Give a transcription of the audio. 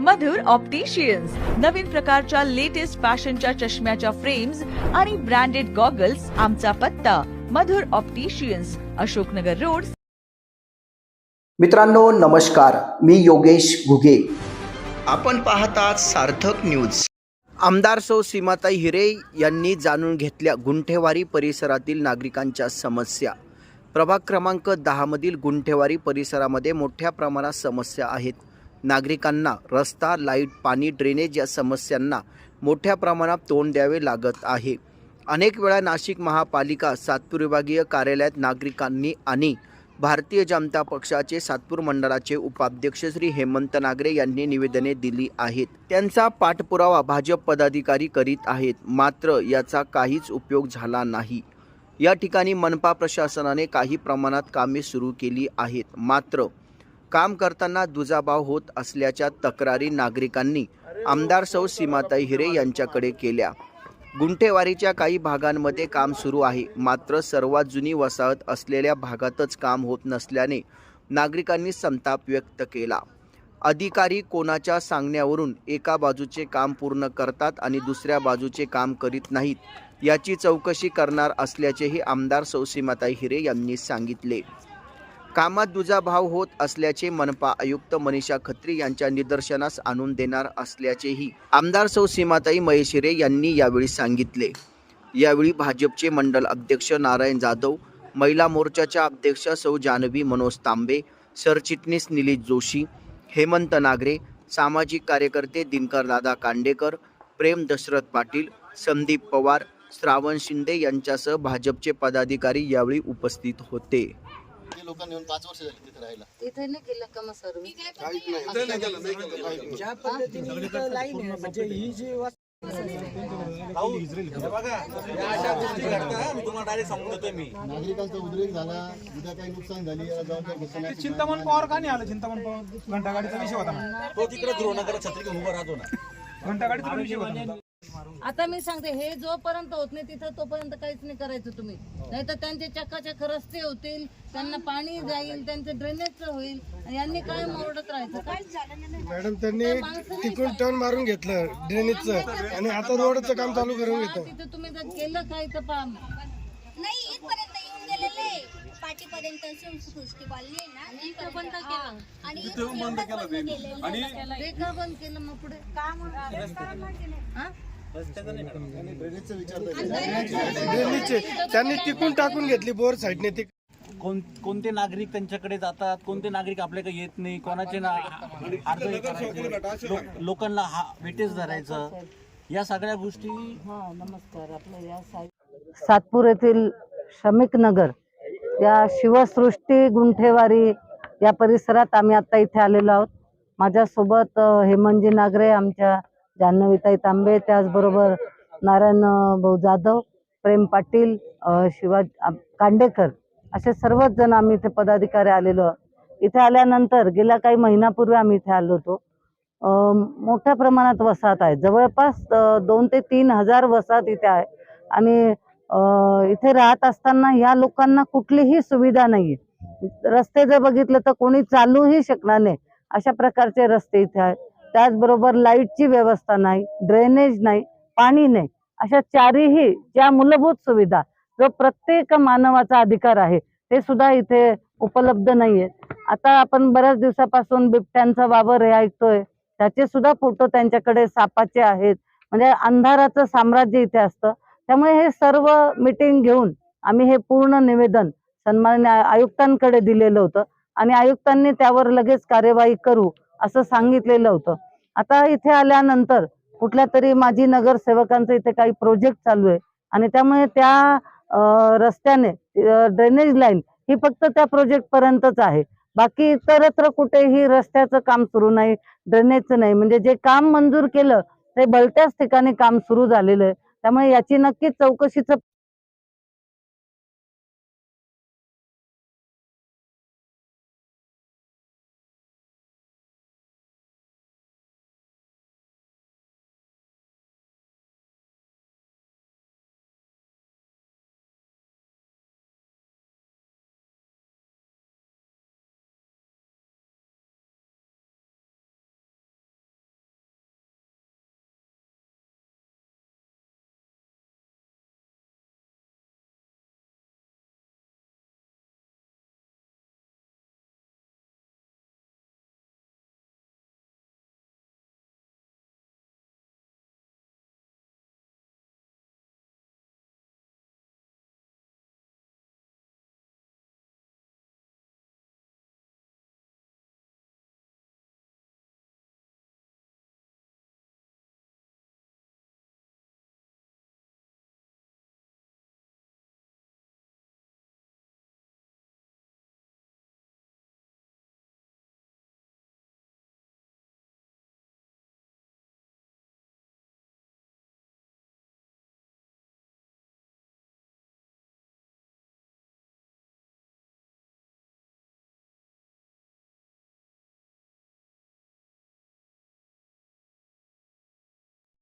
मधुर opticians नवीन प्रकारच्या latest फॅशनच्या चष्म्याच्या फ्रेम्स आणि ब्रँडेड गॉगल्स आमचा पत्ता. Madhur opticians Ashoknagar road. मित्रांनो नमस्कार. मी योगेश घुगे. आपण पाहतात सार्थक न्यूज आमदार सौ सीमाताई हिरे यांनी जाणून घेतल्या गुंठेवारी परिसरातील नागरिकांच्या समस्या. प्रभाग क्रमांक दहामधील गुंठेवारी परिसरामध्ये मोठ्या प्रमाणात समस्या आहेत. नागरिकांना रस्ता लाइट पाणी ड्रेनेज या समस्यांना मोठ्या प्रमाणात तोंड द्यावे लागत आहे. अनेक वेळा नाशिक महापालिका सातपूर विभागीय कार्यालयात नागरिकांनी आणि भारतीय जनता पक्षाचे सातपूर मंडळाचे उपाध्यक्ष श्री हेमंत नागरे यांनी निवेदने दिली आहेत. त्यांचा पाठपुरावा भाजप पदाधिकारी करीत आहेत मात्र याचा काहीच उपयोग झाला नाही. या ठिकाणी मनपा प्रशासनाने काही प्रमाणात कामे सुरू केली आहेत मात्र काम करताना दुजाभाव होत असल्याच्या तक्रारी नागरिकांनी आमदार सौ सीमाताई हिरे यांच्याकडे केल्या. गुंठेवारीच्या काही भागांमध्ये काम सुरू आहे. मात्र सर्वात जुनी वसाहत असलेल्या भागातच काम होत नसल्याने नागरिकांनी संताप व्यक्त केला. अधिकारी कोणाच्या सांगण्यावरून एका बाजूचे काम पूर्ण करतात आणि दुसऱ्या बाजूचे काम करीत नाहीत याची चौकशी करणार असल्याचेही आमदार सौसीमाताई हिरे यांनी सांगितले. कामात दुजाभाव होत असल्याचे मनपा आयुक्त मनीषा खत्री यांच्या निदर्शनास आणून देणार असल्याचेही आमदार सौ सीमाताई महेशिरे यांनी यावेळी सांगितले. यावेळी भाजपचे मंडल अध्यक्ष नारायण जाधव महिला मोर्चाच्या अध्यक्ष सौ जानवी मनोज तांबे सरचिटणीस निलेश जोशी हेमंत नागरे सामाजिक कार्यकर्ते दिनकरदादा कांडेकर प्रेम दशरथ पाटील संदीप पवार श्रावण शिंदे यांच्यासह भाजपचे पदाधिकारी यावेळी उपस्थित होते. ते लोकांनी येऊन पाच वर्ष झाली तिथे राहायला. इथे नाही केलं का मग सर्व? ज्या पद्धतीने इथं लाईन आहे म्हणजे ही जी वस- नागरिकांचा उद्रेक झाला उद्या काही नुकसान झाली याला जबाबदार घोषणा चिंतामण पवार का नाही आलं? चिंतामण पवार घंटागाडीचा विषय होता ना. तो तिकडे ध्रुवनगर छत्री घेऊन उभा राहतो ना. घंटागाडीचा विषय होता ना. आता मी सांगते हे जोपर्यंत होत नाही तिथं तोपर्यंत काहीच नाही करायचं तुम्ही. नाही तर त्यांचे चक्काचक रस्ते होतील त्यांना पाणी जाईल त्यांचं ड्रेनेज होईल आणि यांनी काय मोरडत राहायचं काय मॅडम त्यांनी तिकडून टर्न मारून घेतलं ड्रेनेजचं आणि आता रोडचं काम चालू करून घेतो. तिथं तुम्ही जर केलं काय तर पहा नाही इथपर्यंत येऊन गेलेले. पाठीपर्यंत सृष्टी कॉलनी आहे ना इथं बंद केलं. आणि इथं बंद आणि केलं मग पुढे. हा? त्यांनी तिकून टाकून घेतली बोर साईडने ती. कोण कोणते नागरिक त्यांच्याकडे जातात? कोणते नागरिक आपल्याकडे येत नाही? कोणाचे ना लोकांना हा वेटेज धरायचं. या सगळ्या गोष्टी हा नमस्कार. आपलं या सातपूर येथील श्रमिक नगर या शिवसृष्टी गुंठेवारी या परिसरात आम्ही आता इथे आलेलो आहोत. माझ्यासोबत हेमंतजी नागरे आमच्या जान्हवीताई तांबे त्याचबरोबर नारायण भाऊ जाधव प्रेम पाटील शिवा कांडेकर असे सर्वच जण आम्ही इथे पदाधिकारी आलेलो. आहोत इथे आल्यानंतर गेल्या काही महिन्यापूर्वी आम्ही इथे आलो होतो. मोठ्या प्रमाणात वसाहत आहे. जवळपास दोन ते तीन हजार वसाहत इथे आहे. आणि इथे राहत असताना या लोकांना कुठलीही सुविधा नाही रस्ते जर बघितलं तर कोणी चालूही शकणार नाही. अशा प्रकारचे रस्ते इथे आहेत. त्याचबरोबर लाईटची व्यवस्था नाही ड्रेनेज नाही पाणी नाही अशा चारही ज्या मूलभूत सुविधा जो प्रत्येक मानवाचा अधिकार आहे ते सुद्धा इथे उपलब्ध नाहीये. आता आपण बऱ्याच दिवसापासून बिबट्यांचा वावर हे ऐकतोय. त्याचे सुद्धा फोटो त्यांच्याकडे सापाचे आहेत. म्हणजे अंधाराचं साम्राज्य इथे असतं. त्यामुळे हे सर्व मिटिंग घेऊन आम्ही हे पूर्ण निवेदन सन्मान्य आयुक्तांकडे दिलेलं होतं. आणि आयुक्तांनी त्यावर लगेच कार्यवाही करू असं सांगितलेलं होतं. आता इथे आल्यानंतर कुठल्या तरी माजी नगरसेवकांचं इथे काही प्रोजेक्ट चालू आहे. आणि त्यामुळे त्या रस्त्याने ड्रेनेज लाईन ही फक्त त्या प्रोजेक्ट पर्यंतच आहे. बाकी इतरत्र कुठेही रस्त्याचं काम सुरू नाही ड्रेनेजचं नाही. म्हणजे जे काम मंजूर केलं ते भलत्याच ठिकाणी काम सुरू झालेलं आहे. त्यामुळे याची नक्कीच चौकशीचं